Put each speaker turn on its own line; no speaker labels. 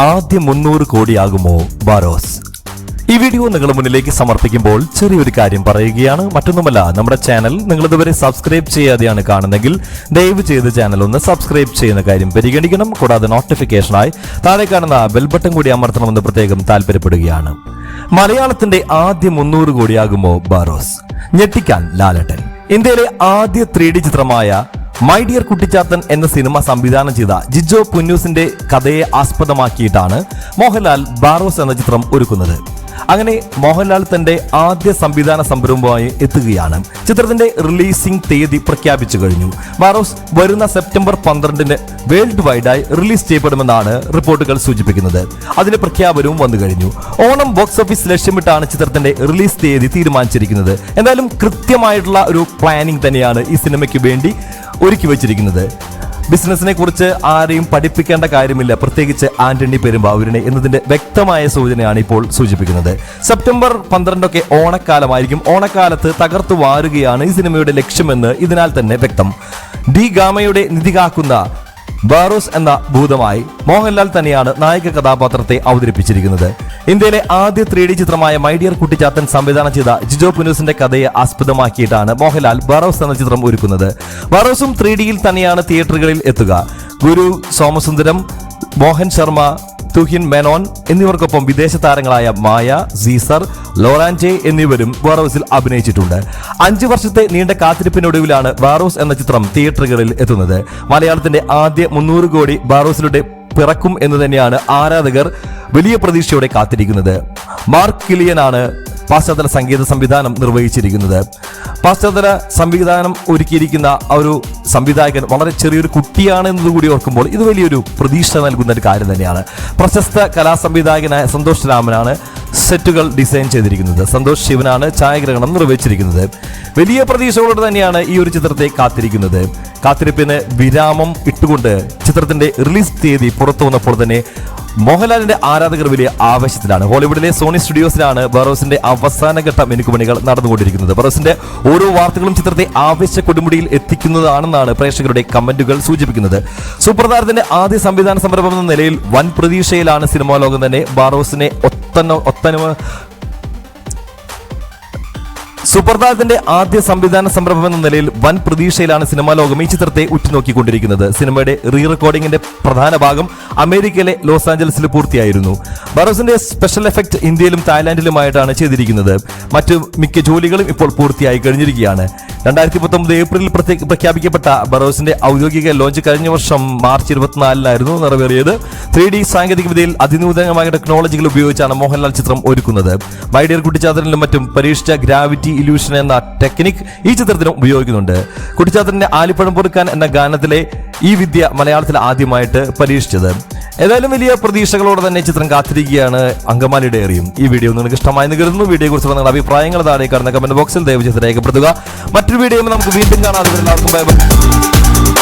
ആദ്യ മുന്നൂറ് കോടിയാകുമോ ബാരോസ്? ഈ വീഡിയോ നിങ്ങളുടെ മുന്നിലേക്ക് സമർപ്പിക്കുമ്പോൾ ചെറിയൊരു കാര്യം പറയുകയാണ്. മറ്റൊന്നുമല്ല നമ്മുടെ ചാനൽ നിങ്ങൾ ഇതുവരെ സബ്സ്ക്രൈബ് ചെയ്യാതെയാണ് കാണുന്നെങ്കിൽ ദയവ് ചെയ്ത് ചാനൽ ഒന്ന് സബ്സ്ക്രൈബ് ചെയ്യുന്ന കാര്യം പരിഗണിക്കണം. കൂടാതെ നോട്ടിഫിക്കേഷനായി താഴെ കാണുന്ന ബെൽ ബട്ടൺ കൂടി അമർത്തണമെന്ന് പ്രത്യേകം താല്പര്യപ്പെടുകയാണ്. മലയാളത്തിന്റെ ആദ്യ മുന്നൂറ് കോടിയാകുമോ ബാരോസ്? ഞെട്ടിക്കാൻ ലാലട്ടൻ. ഇന്ത്യയിലെ ആദ്യ ത്രീ ഡി ചിത്രമായ മൈ ഡിയർ കുട്ടിച്ചാത്തൻ എന്ന സിനിമ സംവിധാനം ചെയ്ത ജിജോ പുന്നൂസിന്റെ കഥയെ ആസ്പദമാക്കിയിട്ടാണ് മോഹൻലാൽ ബാറോസ് എന്ന ചിത്രം ഒരുക്കുന്നത്. അങ്ങനെ മോഹൻലാൽ തന്റെ ആദ്യ സംവിധാന സംരംഭമായി എത്തുകയാണ്. ചിത്രത്തിന്റെ റിലീസിംഗ് തീയതി പ്രഖ്യാപിച്ചു കഴിഞ്ഞു. ബാറോസ് വരുന്ന സെപ്റ്റംബർ പന്ത്രണ്ടിന് വേൾഡ് വൈഡായി റിലീസ് ചെയ്യപ്പെടുമെന്നാണ് റിപ്പോർട്ടുകൾ സൂചിപ്പിക്കുന്നത്. അതിന്റെ പ്രഖ്യാപനവും വന്നു കഴിഞ്ഞു. ഓണം ബോക്സ് ഓഫീസ് ലക്ഷ്യമിട്ടാണ് ചിത്രത്തിന്റെ റിലീസ് തീയതി തീരുമാനിച്ചിരിക്കുന്നത്. എന്തായാലും കൃത്യമായിട്ടുള്ള ഒരു പ്ലാനിംഗ് തന്നെയാണ് ഈ സിനിമയ്ക്ക് വേണ്ടി ഒരുക്കി വെച്ചിരിക്കുന്നത്. ബിസിനസിനെ കുറിച്ച് ആരെയും പഠിപ്പിക്കേണ്ട കാര്യമില്ല. പ്രത്യേകിച്ച് ആന്റണി പെരുമ്പാവൂരിനെ എന്നതിന്റെ വ്യക്തമായ സൂചനയാണ് ഇപ്പോൾ സൂചിപ്പിക്കുന്നത്. സെപ്റ്റംബർ പന്ത്രണ്ടൊക്കെ ഓണക്കാലമായിരിക്കും. ഓണക്കാലത്ത് തകർത്തു വാരുകയാണ് ഈ സിനിമയുടെ ലക്ഷ്യമെന്ന് ഇതിനാൽ തന്നെ വ്യക്തം. ഡി ഗാമയുടെ നിധി കാക്കുന്ന ബാറോസ് എന്ന ഭൂതമായി മോഹൻലാൽ തന്നെയാണ് നായക കഥാപാത്രത്തെ അവതരിപ്പിച്ചിരിക്കുന്നത്. ഇന്ത്യയിലെ ആദ്യ ത്രീ ഡി ചിത്രമായ മൈഡിയർ കുട്ടിച്ചാത്തൻ സംവിധാനം ചെയ്ത ജിജോ പുനൂസിന്റെ കഥയെ ആസ്പദമാക്കിയിട്ടാണ് മോഹൻലാൽ ബാറോസ് എന്ന ചിത്രം ഒരുക്കുന്നത്. ബാറോസും ത്രീ ഡിയിൽ തന്നെയാണ് തിയേറ്ററുകളിൽ എത്തുക. ഗുരു സോമസുന്ദരം മോഹൻ ശർമ്മ തുഹിൻ മെനോൻ എന്നിവർക്കൊപ്പം വിദേശ താരങ്ങളായ മായ സീസർ ലോറാൻജെ എന്നിവരും വാറോസിൽ അഭിനയിച്ചിട്ടുണ്ട്. അഞ്ചു വർഷത്തെ നീണ്ട കാത്തിരിപ്പിനൊടുവിലാണ് വാറോസ് എന്ന ചിത്രം തിയേറ്ററുകളിൽ എത്തുന്നത്. മലയാളത്തിന്റെ ആദ്യ മുന്നൂറ് കോടി ബാറോസിലൂടെ പിറക്കും എന്ന് തന്നെയാണ് ആരാധകർ വലിയ പ്രതീക്ഷയോടെ കാത്തിരിക്കുന്നത്. മാർക്ക് കിലിയനാണ് പാശ്ചാത്തല സംഗീത സംവിധാനം നിർവഹിച്ചിരിക്കുന്നത്. പാശ്ചാത്തല സംവിധാനം ഒരുക്കിയിരിക്കുന്ന ആ ഒരു സംവിധായകൻ വളരെ ചെറിയൊരു കുട്ടിയാണ് എന്നതുകൂടി ഓർക്കുമ്പോൾ ഇത് വലിയൊരു പ്രതീക്ഷ നൽകുന്ന ഒരു കാര്യം തന്നെയാണ്. പ്രശസ്ത കലാസംവിധായകനായ സന്തോഷ് രാമനാണ് സെറ്റുകൾ ഡിസൈൻ ചെയ്തിരിക്കുന്നത്. സന്തോഷ് ശിവനാണ് ഛായാഗ്രഹണം നിർവഹിച്ചിരിക്കുന്നത്. വലിയ പ്രതീക്ഷകളോട് തന്നെയാണ് ഈ ഒരു ചിത്രത്തെ കാത്തിരിക്കുന്നത്. കാത്തിരിപ്പിന് വിരാമം ഇട്ടുകൊണ്ട് ചിത്രത്തിന്റെ റിലീസ് തീയതി പുറത്തു വന്നപ്പോൾ തന്നെ മോഹൻലാലിന്റെ ആരാധകർ വലിയ ആവേശത്തിലാണ്. ഹോളിവുഡിലെ സോണി സ്റ്റുഡിയോസിലാണ് ബറോസിന്റെ അവസാനഘട്ട മിനുക്കുമണികൾ നടന്നുകൊണ്ടിരിക്കുന്നത്. ബറോസിന്റെ ഓരോ വാർത്തകളും ചിത്രത്തെ ആവേശ കൊടുമുടിയിൽ എത്തിക്കുന്നതാണെന്നാണ് പ്രേക്ഷകരുടെ കമന്റുകൾ സൂചിപ്പിക്കുന്നത്. സൂപ്രതാരത്തിന്റെ ആദ്യ സംവിധാന സംരംഭം എന്ന നിലയിൽ വൻ പ്രതീക്ഷയിലാണ് സിനിമാ ലോകം തന്നെ. ബാറോസിനെ ഒത്തന ഒത്തനവ സൂപ്പർ താരത്തിന്റെ ആദ്യ സംവിധാന സംരംഭം എന്ന നിലയിൽ വൻ പ്രതീക്ഷയിലാണ് സിനിമാ ലോകം ഈ ചിത്രത്തെ ഉറ്റുനോക്കിക്കൊണ്ടിരിക്കുന്നത്. സിനിമയുടെ റീ റെക്കോർഡിംഗിന്റെ പ്രധാന ഭാഗം അമേരിക്കയിലെ ലോസ് ആഞ്ചലസിൽ പൂർത്തിയായിരുന്നു. ബറോസിന്റെ സ്പെഷ്യൽ എഫക്ട് ഇന്ത്യയിലും തായ്ലാന്റിലുമായിട്ടാണ് ചെയ്തിരിക്കുന്നത്. മറ്റു മിക്ക ജോലികളും ഇപ്പോൾ പൂർത്തിയായി കഴിഞ്ഞിരിക്കുകയാണ്. രണ്ടായിരത്തി പത്തൊമ്പത് ഏപ്രിലിൽ പ്രഖ്യാപിക്കപ്പെട്ട ബറോസിന്റെ ഔദ്യോഗിക ലോഞ്ച് കഴിഞ്ഞ വർഷം മാർച്ച് ഇരുപത്തിനാലിനായിരുന്നു നിറവേറിയത്. ത്രീ ഡി സാങ്കേതികവിദ്യയിൽ അതിനൂതനമായ ടെക്നോളജികൾ ഉപയോഗിച്ചാണ് മോഹൻലാൽ ചിത്രം ഒരുക്കുന്നത്. മൈഡിയർ കുട്ടിച്ചാത്തനിലും മറ്റും പരീക്ഷിച്ച ഗ്രാവിറ്റി ഇല്യൂഷൻ എന്ന ടെക്നിക് ഈ ചിത്രത്തിനും ഉപയോഗിക്കുന്നുണ്ട്. കുട്ടിച്ചാത്തന്റെ ആലിപ്പഴം പൊറുക്കാൻ എന്ന ഗാനത്തിലെ ഈ വിദ്യ മലയാളത്തിൽ ആദ്യമായിട്ട് പരീക്ഷിച്ചത്. ഏതായാലും വലിയ പ്രതീക്ഷകളോടെ തന്നെ ചിത്രം കാത്തിരിക്കുകയാണ് അങ്കമാലിയുടെ ഏറിയും. ഈ വീഡിയോ നിങ്ങൾക്ക് ഇഷ്ടമായി കരുതുന്നു. വീഡിയോ കുറിച്ചുള്ള നിങ്ങളുടെ അഭിപ്രായങ്ങൾ താഴെ കാണുന്ന കമന്റ് ബോക്സിൽ ദയവ് ചെയ്ത് രേഖപ്പെടുത്തുക. മറ്റൊരു വീഡിയോ നമുക്ക് വീണ്ടും കാണാതെ എല്ലാവർക്കും ബൈ ബൈ